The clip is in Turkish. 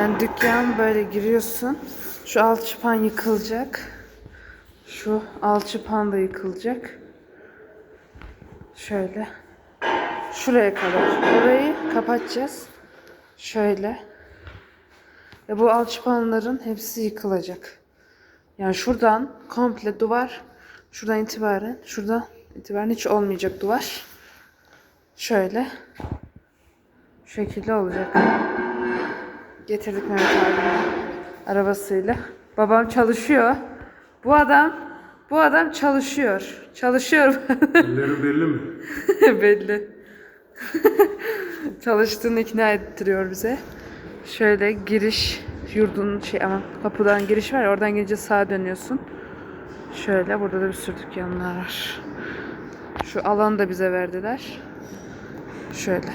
Yani dükkan böyle giriyorsun. Şu alçıpan yıkılacak. Şu alçıpan da yıkılacak. Şöyle. Şuraya kadar. Orayı kapatacağız. Şöyle. Ve bu alçıpanların hepsi yıkılacak. Yani şuradan komple duvar. Şuradan itibaren. Şuradan itibaren hiç olmayacak duvar. Şöyle. Şu şekilde olacak. Getirdik Mehmet abi arabasıyla. Babam çalışıyor. Bu adam bu adam çalışıyor. Çalışıyor. Elleri belli mi? Belli. Çalıştığını ikna ettiriyor bize. Şöyle giriş yurdun şey ama kapıdan giriş var ya oradan gelince sağa dönüyorsun. Şöyle burada da bir sürü dükkanlar var. Şu alanı da bize verdiler. Şöyle.